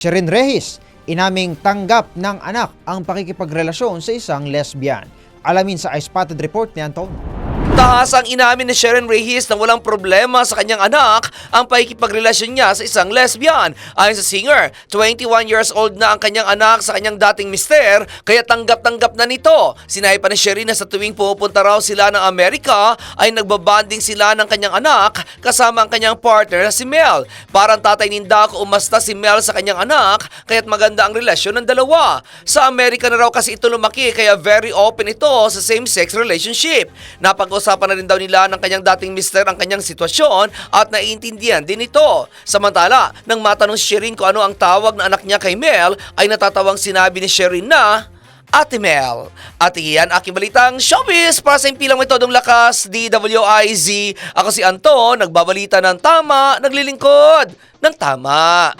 Sherin Rehis, inaming tanggap ng anak ang pakikipagrelasyon sa isang lesbian. Alamin sa iSpotted Report ni Anton. Tahas ang inamin ni Sharon Reyes na walang problema sa kanyang anak ang pakikipagrelasyon niya sa isang lesbian. Ayon sa singer, 21 years old na ang kanyang anak sa kanyang dating mister, kaya tanggap-tanggap na nito. Sinabi pa ni Sharon na sa tuwing pupunta raw sila ng Amerika ay nagbabanding sila ng kanyang anak kasama ang kanyang partner na si Mel. Parang tatay ni Daco umasta si Mel sa kanyang anak kaya't maganda ang relasyon ng dalawa. Sa Amerika na raw kasi ito lumaki kaya very open ito sa same-sex relationship. Napag-usapan na rin daw nila ng kanyang dating mister ang kanyang sitwasyon at naiintindihan din ito. Samantala, nang matanong si Sherin kung ano ang tawag na anak niya kay Mel, ay natatawang sinabi ni Sherin na Ate Mel. At iyan aking balitang showbiz para sa impilang metodong lakas, DWIZ. Ako si Anton, nagbabalita ng tama, naglilingkod ng tama.